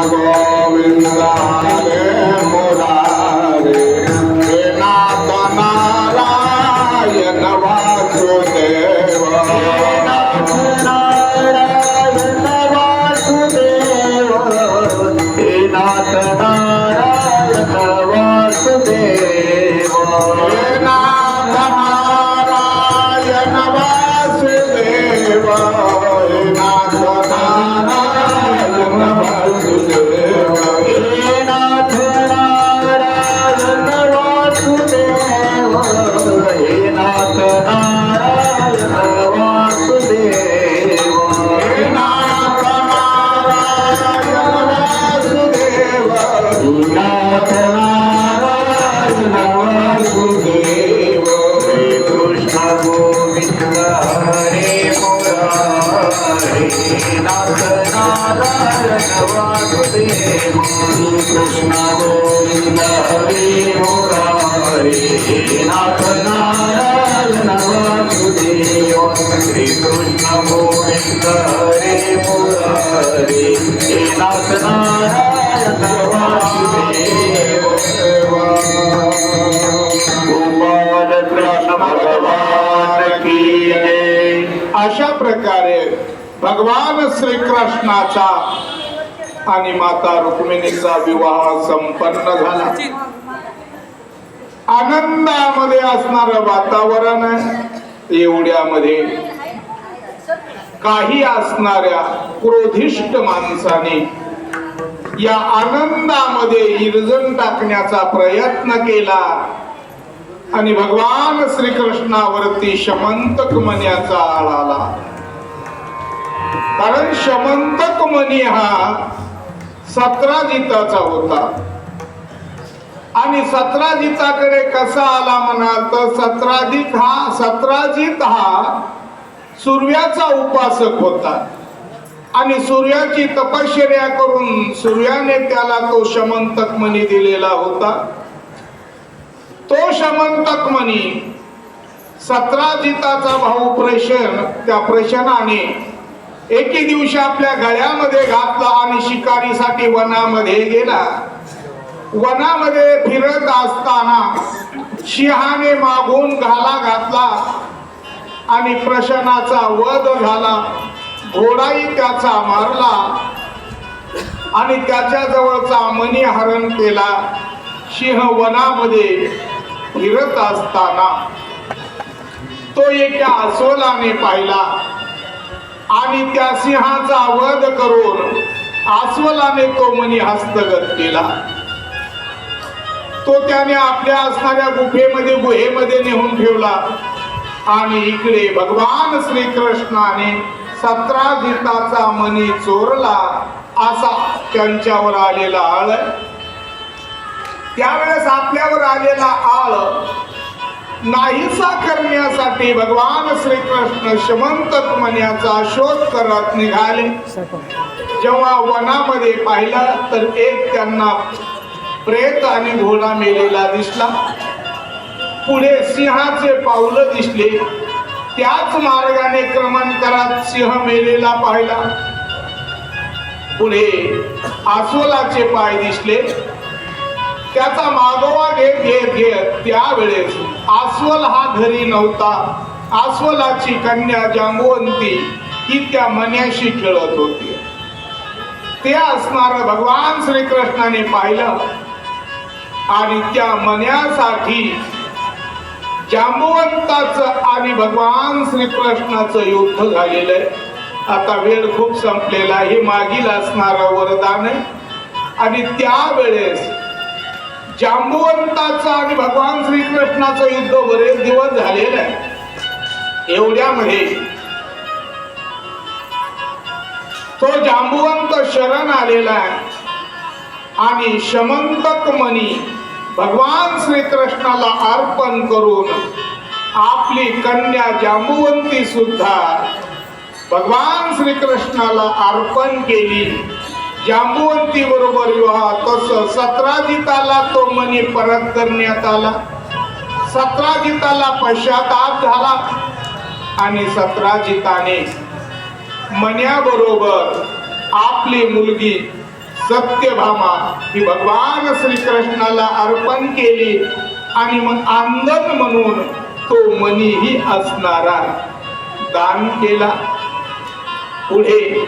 गोविंद नाथ नारायण वासुदेव श्री कृष्ण गोविंद हरे मुरारे नाथ नारायण वासुदेव गोपाल कृष्ण भगवान की अशा प्रकारे भगवान श्रीकृष्णाचा आणि माता रुक्मिणीचा विवाह संपन्न झाला. आनंदामध्ये असणार वातावरण एवढ्यामध्ये काही असणाऱ्या क्रोधिष्ट माणसाने या आनंदामध्ये इर्जन टाकण्याचा प्रयत्न केला. आणि भगवान श्रीकृष्णावरती शमंतक मण्याचा आळ आला. कारण शमंतक मणी हा सतराजिताचा होता. आणि सत्राजिताकडे कसा आला म्हणाल तर सतराजित हा सतराजित हा सूर्याचा उपासक होता. आणि सूर्याची तपश्चर्या करून सूर्याने त्याला तो शमंतक मणी दिलेला होता. तो शमंतक मणी सत्राजिताचा भाऊ प्रेषण त्या प्रेषणाने एके दिवशी आपल्या गळ्यामध्ये घातला आणि शिकारीसाठी वनामध्ये गेला. वनामध्ये फिरत असताना सिंहाने मागून घाला घातला आणि प्रशनाचा वध झाला घोडाही त्याचा मारला आणि त्याच्याजवळचा जवळचा हरण केला. सिंह वनामध्ये फिरत असताना तो एका अस्वलाने पाहिला आणि त्या सिंहाचा वध करून अस्वलाने तो मणी हस्तगत केला. तो त्याने आपल्या असणाऱ्या गुफेमध्ये गुहेमध्ये नेऊन ठेवला. आणि इकडे भगवान श्रीकृष्णाने सतरा जिताचा मनी चोरला असा त्यांच्यावर आलेला आळ. त्यावेळेस आपल्यावर आलेला आळ नाहीसा करण्यासाठी भगवान श्रीकृष्ण शमंतक मण्याचा शोध करत निघाले. जेव्हा वनामध्ये पाहिला तर एक त्यांना प्रेत आणि घोडा मेलेला दिसला. पुढे सिंहाचे पावलं दिसले. त्याच मार्गाने क्रमांतरात सिंह मेलेला पाहिला. पुढे अस्वलाचे पाय दिसले. त्याचा मागोवा घेत घेत घेत त्यावेळेस अस्वल हा घरी नव्हता. अस्वलाची कन्या जांबुवंती ही त्या मन्याशी खेळत होती. ते असणार भगवान श्रीकृष्णाने पाहिलं. आणि त्या मन्यासाठी जांबवंताचं आणि भगवान श्रीकृष्णाचं युद्ध झालेलं आहे. आता वेळ खूप संपलेला हे मागील असणारं वरदान आहे. आणि त्यावेळेस जांबवंताचं आणि भगवान श्रीकृष्णाचं युद्ध बरेच दिवस झालेलं आहे. एवढ्यामध्ये तो जांबुवंत शरण आलेला आहे. आणि शमंतक मनी भगवान श्रीकृष्णाला अर्पण करून आपली कन्या जांबुवंती सुद्धा भगवान श्रीकृष्णाला अर्पण केली. जांबुवंती बरोबर विवाह तस सत्राजिताला तो मनी परत करण्यात आला. सत्राजिताला पश्चाताप झाला आणि सत्राजिताने मन्याबरोबर आपली मुलगी सत्यभामा ही भगवान श्रीकृष्णाला अर्पण केली आणि मग आंदन म्हणून तो मनीही असणारा दान केला. पुढे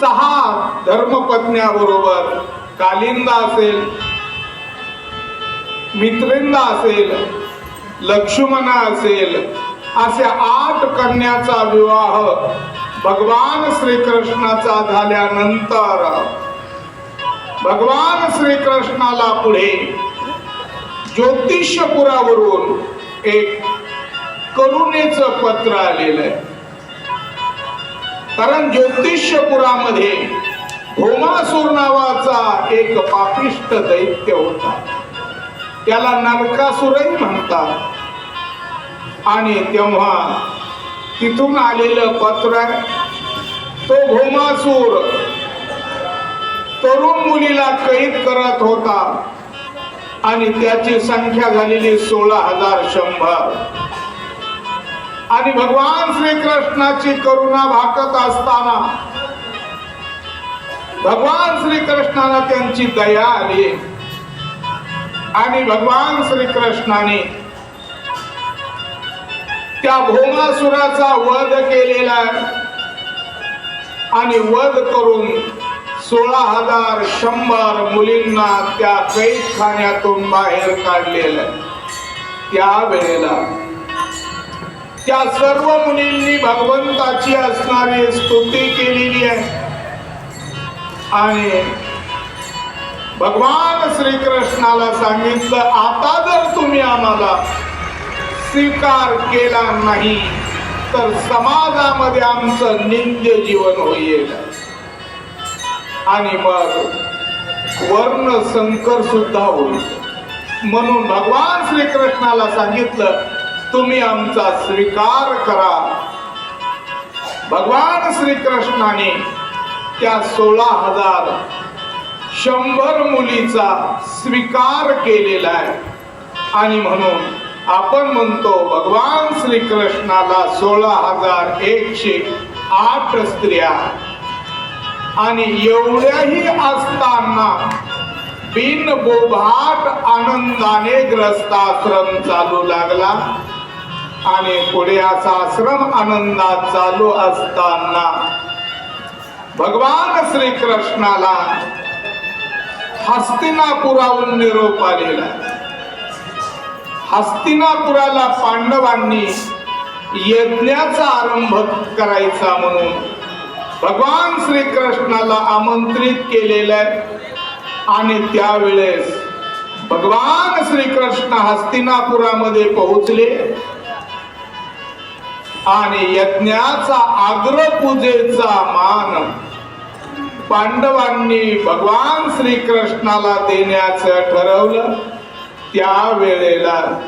सहा धर्मपत्न्याबरोबर कालिंदा असेल मित्रिंदा असेल लक्ष्मणा असेल अशा आठ कन्याचा विवाह भगवान श्रीकृष्णाचा झाल्यानंतर भगवान श्रीकृष्णाला पुढे ज्योतिषपुरावरून एक करुणेच पत्र आलेलं आहे. कारण ज्योतिषपुरामध्ये भोमासूर नावाचा एक पापिष्ट दैत्य होता. त्याला नरकासुरही म्हणतात. आणि तेव्हा तिथून आलेलं पत्र तो भोमासूर तरुण मुलीला कैद करत होता आणि त्याची संख्या झालेली सोळा हजार शंभर. आणि भगवान श्रीकृष्णाची करुणा भाकत असताना भगवान श्रीकृष्णाला त्यांची दया आली. आणि भगवान श्रीकृष्णाने त्या भोमासुराचा वध केलेला आणि वध करून सोळा हजार शंभर मुलींना त्या कैदखान्यातून बाहेर काढलेलं त्या वेळेला त्या सर्व मुलींनी भगवंताची असणारी स्तुती केलेली आहे. आणि भगवान श्रीकृष्णाला सांगितलं आता जर तुम्ही आम्हाला स्वीकार केला नाही तर समाजामध्ये आमचं निंद्य जीवन होईल. आणि मग वर्ण संकर सुद्धा होईल. म्हणून भगवान श्रीकृष्णाला सांगितलं तुम्ही आमचा स्वीकार करा. भगवान श्रीकृष्णाने त्या सोळा हजार शंभर मुलीचा स्वीकार केलेला आहे. आणि म्हणून आपण म्हणतो भगवान श्रीकृष्णाला सोळा हजार एकशे आठ स्त्रिया आणि एवढ्याही असताना बिन बोभाट आनंदाने ग्रस्ताश्रम चालू लागला आणि पुढे असा आश्रम आनंदात चालू असताना भगवान श्रीकृष्णाला हस्तिनापुराहून निरोप आलेला आहे. हस्तिनापुराला पांडवांनी यज्ञाचा आरंभ करायचा म्हणून भगवान श्रीकृष्णाला आमंत्रित केलेलं आहे. आणि त्यावेळेस भगवान श्रीकृष्ण हस्तिनापुरामध्ये पोहोचले. आणि यज्ञाचा आग्रपूजेचा मान पांडवांनी भगवान श्रीकृष्णाला देण्याचं ठरवलं. त्या वेळेला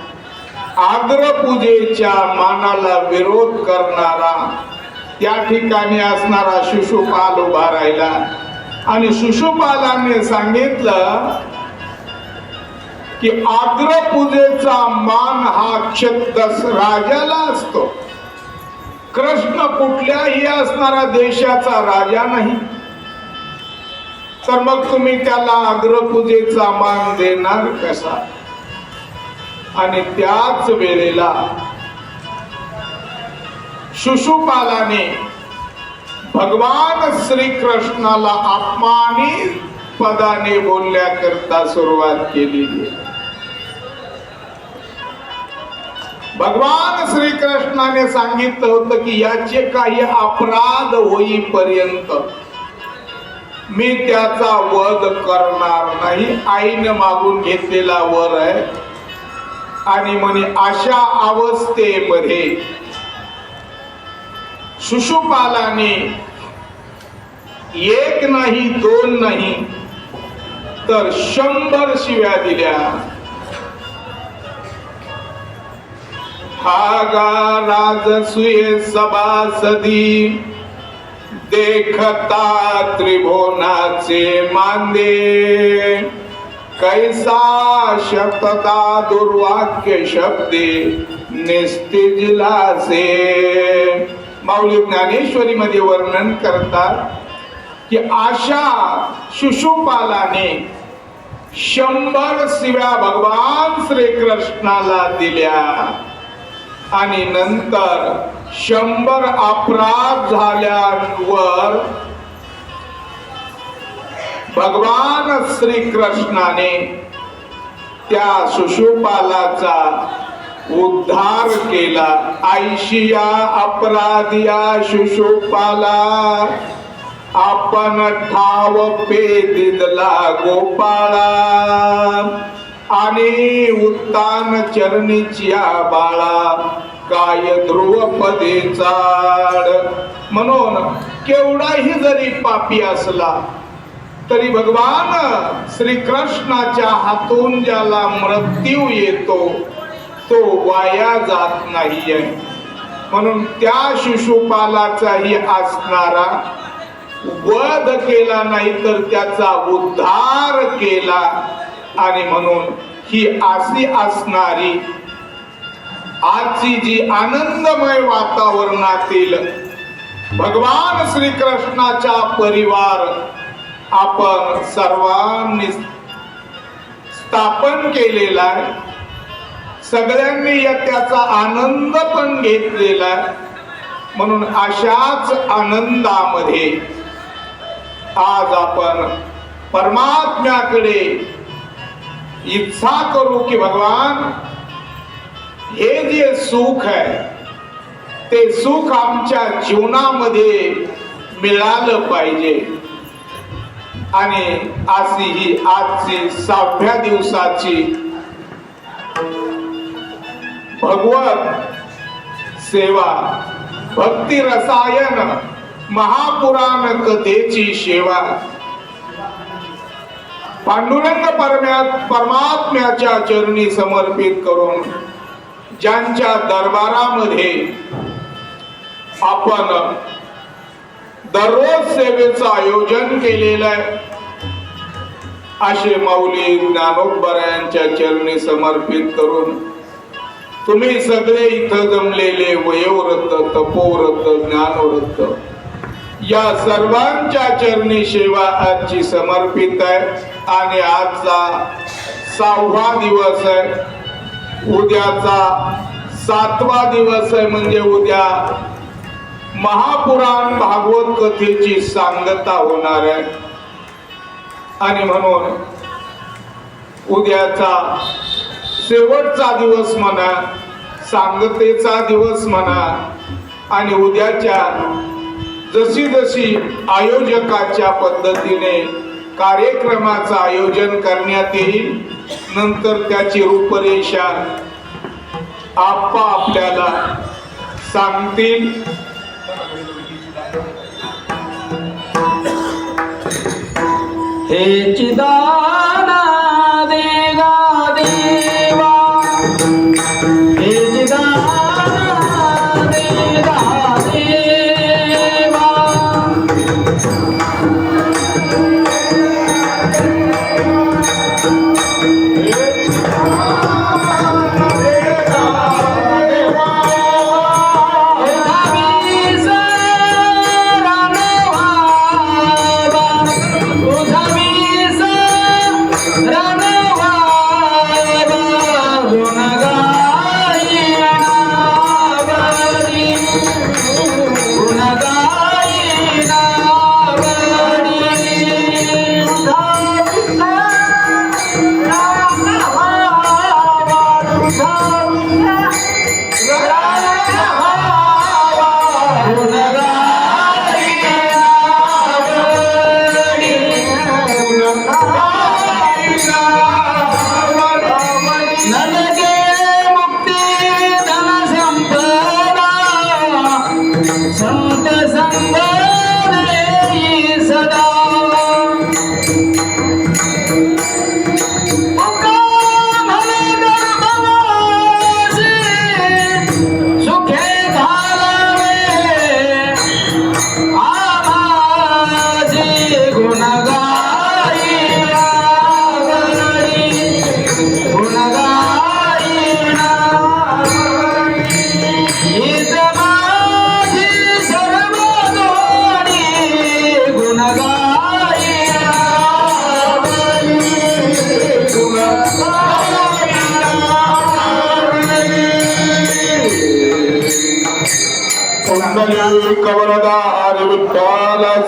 आग्रपूजेच्या मानाला विरोध करणारा त्या ठिकाणी असणारा शिशुपाल उभा राहिला. आणि शिशुपालाने सांगितलं की आग्रपूजेचा मान हा क्षत राजाला असतो. कृष्ण कुठल्याही असणारा देशाचा राजा नाही. तर मग तुम्ही त्याला अग्रपूजेचा मान देणार कसा? आणि त्याच वेळेला शिशुपालाने भगवान श्रीकृष्णाला अपमानित पदाने बोलण्याकरता सुरुवात केलेली आहे. भगवान श्रीकृष्णाने सांगितलं होतं की याचे काही अपराध होईपर्यंत मी त्याचा वध करणार नाही. आईने मागून घेतलेला वर आहे. आणि म्हणे अशा अवस्थेमध्ये सुशुपालाने एक नाही दोन नाही तर शंभर शिव्या दिल्या. हागा राजसूय सभासदी देखता त्रिभुवनाचे मांदे. कैसा शब्दता दुर्वाक्य शब्दे निस्तिजलासे माऊली ज्ञानेश्वरी मध्ये वर्णन करतात की आशा शिशुपालाने शंभर शिव्या भगवान श्रीकृष्णाला दिल्या आणि नंतर शंभर अपराध झाल्यावर भगवान श्रीकृष्णाने त्या सुशोपालाचा उद्धार केला. ऐशिया अपराधिया शिशुपाला आपण ठाव पे दिदला गोपाळा. आणि उत्तान चरणीच्या बाळा काय ध्रुवपदे चाड. म्हणून केवढाही जरी पापी असला तरी भगवान श्रीकृष्णाच्या हातून ज्याला मृत्यू येतो तो वाया जात नाहीये. म्हणून त्या शिशुपालाचाही असणारा वध केला नाही तर त्याचा उद्धार केला. आणि म्हणून ही अशी असणारी आजची जी आनंदमय वातावरणातील भगवान श्रीकृष्णाचा परिवार आपण सर्वांनी स्थापन केलेला आहे. सगळ्यांनी या त्याचा आनंद पण घेतलेला आहे. म्हणून अशाच आनंदामध्ये आज आपण परमात्म्याकडे इच्छा करू की भगवान हे जे सुख आहे ते सुख आमच्या जीवनामध्ये मिळालं पाहिजे. आणि अशी ही आजची सहाव्या दिवसाची भगवत सेवा भक्ती रसायन महापुराण कथेची सेवा. पांडुरंग परम्या परमात्म्याच्या चरणी समर्पित करून ज्यांच्या दरबारामध्ये आपण दररोज सेवेचं आयोजन केलेलं आहे. असे माऊली ज्ञानोबरायांच्या चरणी समर्पित करून तुम्ही सगळे इथं जमलेले वयोवृत्त तपोवृत्त ज्ञानवृत्त या सर्वांच्या चरणी सेवा आजची समर्पित आहे आणि आजचा सहावा दिवस आहे. उद्याचा सातवा दिवस आहे म्हणजे उद्या महापुराण भागवत कथेची सांगता होणार आहे. आणि म्हणून उद्याचा शेवटचा दिवस म्हणा सांगतेचा दिवस म्हणा आणि उद्याच्या जशी जशी आयोजकाच्या पद्धतीने कार्यक्रमाचं आयोजन करण्यात येईल नंतर त्याची रूपरेषा आप्पा आपल्याला सांगतील. हे चिदाना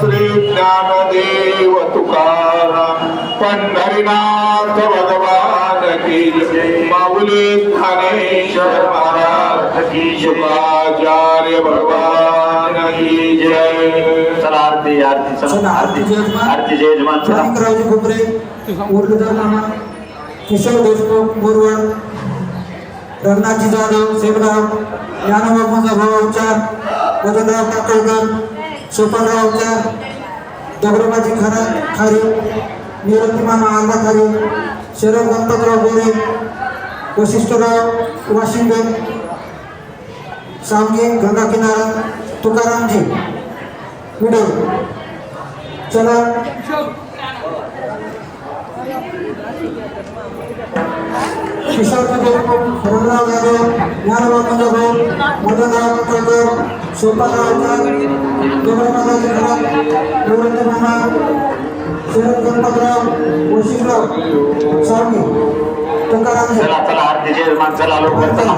श्री ज्ञानदेव तुकाराम पंढरीनाथ भगवान की जय. माऊली ज्ञानेश्वर महाराज भगवान की जय चला आरती आरती चला आरती आरतीचे यजमान. आरतीचे यजमान चला मामा किशोर देशमुख बोरवड रघुनाथजी जाधव सेवराव ज्ञानबाबांचा भाऊ उच्चार मदनराव काकळकर सोपानराव उच्चार दगडोबाजी खरा खारी निरंती मामा आंबा खारी शरद गणपतराव गोरे वशिष्ठराव वाशिंडे सावगी गंगा किनारा तुकारामजी पुढे चला. ಕಿಶೋರ್ಗಬೇಕು ಕರುಣಾಗರು ಜ್ಞಾನವಂದರು ಮೊದಲಾಗರು ಸೋಪನಾಥ ದೇವರಾಜರ ಗೌರವನ ಶಿರಗಂಪದ್ರ ವಶೀಂದ್ರ ಸ್ವಾಮಿ ತುಕಾರಾಮ ಚಲ ಚಲ ಹಾರ್ದಿಜೆ ಮಾಂಸಲ ಅಲೋಕ ಚಲ